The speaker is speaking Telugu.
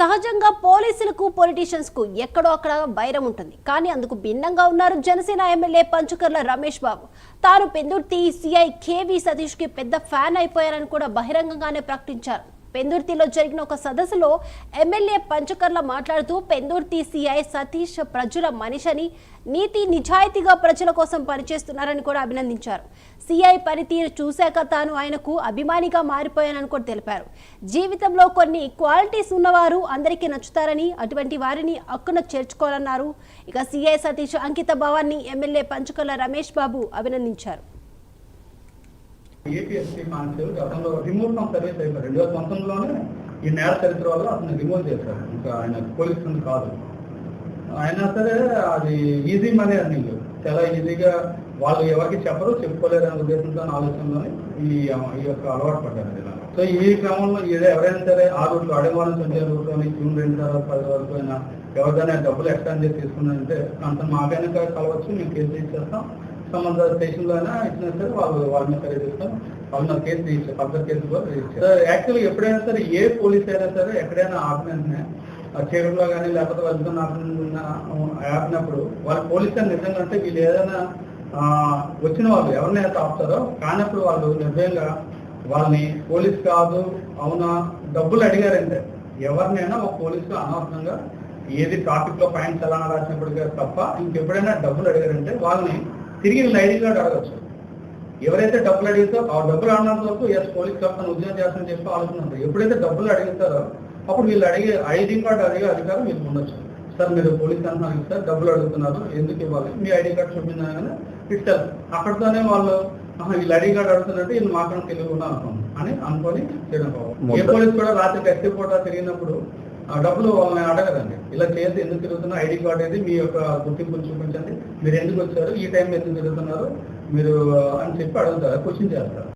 సహజంగా పోలీసులకు పొలిటీషియన్స్కు ఎక్కడో అక్కడ వైరం ఉంటుంది. కానీ అందుకు భిన్నంగా ఉన్నారు జనసేన ఎమ్మెల్యే పంచుకర్ల రమేష్ బాబు. తాను పెందుర్తి సిఐ కేవీ సతీష్కి పెద్ద ఫ్యాన్ అయిపోయారని కూడా బహిరంగంగానే ప్రకటించారు. పెందుర్తిలో జరిగిన ఒక సదస్సులో ఎమ్మెల్యే పంచకర్ల మాట్లాడుతూ పెందుర్తి సిఐ సతీష్ ప్రజల మనిషిని నీతి నిజాయితీగా ప్రజల కోసం పనిచేస్తున్నారని కూడా అభినందించారు. సిఐ పనితీరు చూశాక తాను ఆయనకు అభిమానిగా మారిపోయానని కూడా తెలిపారు. జీవితంలో కొన్ని క్వాలిటీస్ ఉన్నవారు అందరికీ నచ్చుతారని అటువంటి వారిని అక్కున చేర్చుకోవాలన్నారు. ఇక సిఐ సతీష్ అంకిత భావాన్ని ఎమ్మెల్యే పంచకర్ల రమేష్ బాబు అభినందించారు. ఏపీఎస్సీ కానిస్టేబుల్ గతంలో రిమూవ్ ఫ్రమ్ సర్వీస్ అయిపోయారు రెండు వేల పంతొమ్మిదిలోనే ఈ నేర చరిత్ర వల్ల అతను రిమూవ్ చేశారు. ఇంకా ఆయన పోలీస్ కాదు. అయినా సరే అది ఈజీ మనీ అర్నింగ్ చాలా ఈజీగా వాళ్ళు ఎవరికి చెప్పరు చెప్పుకోలేరు అనే ఉద్దేశంతో ఆలోచనలోనే ఈ ఈ యొక్క అలవాటు పడ్డారు ఇలా సో ఈ క్రమంలో ఇది ఎవరైనా సరే ఆ రూట్లో అడగవాలని సంచే రూట్లోని జూన్ రెండు తర్వాత పది వరకు అయినా ఎవరిదైనా డబ్బులు ఎక్స్టెండ్ చేసి తీసుకున్నారంటే అంత మాకైనా కలవచ్చు మేము కేసు ఇచ్చేస్తాం సంబంధ స్టేషన్లో అయినా ఇచ్చినా సరే వాళ్ళు వాళ్ళని సరే ఖరీదు చేస్తాం. వాళ్ళ కేసు రిజిస్టర్ పబ్లిక్ కేసు కూడా రిజిస్టర్ యాక్చువల్గా ఎప్పుడైనా సరే ఏ పోలీస్ అయినా సరే ఎక్కడైనా ఆపిన చెరువులో కానీ లేకపోతే వెళ్తున్న ఆపినప్పుడు వాళ్ళు పోలీస్ అని నిజంగా అంటే వీళ్ళు ఏదైనా వచ్చిన వాళ్ళు ఎవరినైతే ఆపుతారో కానప్పుడు వాళ్ళు నిజంగా వాళ్ళని పోలీస్ కాదు అవునా డబ్బులు అడిగారంటే ఎవరినైనా ఒక పోలీసు అనవసరంగా ఏది ట్రాఫిక్లో ఫైన్స్ ఎలా రాసినప్పుడు తప్ప ఇంకెప్పుడైనా డబ్బులు అడిగారంటే వాళ్ళని తిరిగి వీళ్ళ ఐడి కార్డు అడగచ్చు. ఎవరైతే డబ్బులు అడిగితే ఆ డబ్బులు అడిగినంత వరకు ఎస్ పోలీస్ కప్తాను ఉద్యోగం చేస్తానని చెప్పి ఆలోచన ఎప్పుడైతే డబ్బులు అడుగుతారో అప్పుడు వీళ్ళు అడిగే ఐడి కార్డు అడిగే అధికారం వీళ్ళకి ఉండొచ్చు. సార్ మీరు పోలీస్ అంటున్నారు సార్ డబ్బులు అడుగుతున్నారు ఎందుకు ఇవ్వాలి? మీ ఐడి కార్డు చూపించగానే ఇస్తారు అక్కడితోనే వాళ్ళు "ఆహా, వీళ్ళు ఐడి కార్డు అడుగుతున్నట్టు వీళ్ళు మాత్రం ఉన్నా అనుకోండి అని అనుకొని కావాలి ఏ పోలీస్ కూడా రాత్రి గట్టి పూట తిరిగినప్పుడు ఆ డబ్బులు వాళ్ళని అడగదండి. ఇలా చేసి ఎందుకు తిరుగుతున్నా? ఐడి కార్డు అనేది మీ యొక్క గుర్తింపును చూపించండి. మీరు ఎందుకు వచ్చారు? ఈ టైం ఎందుకు తిరుగుతున్నారు? మీరు అని చెప్పి అడుగుతారు క్వశ్చన్ చేస్తారు.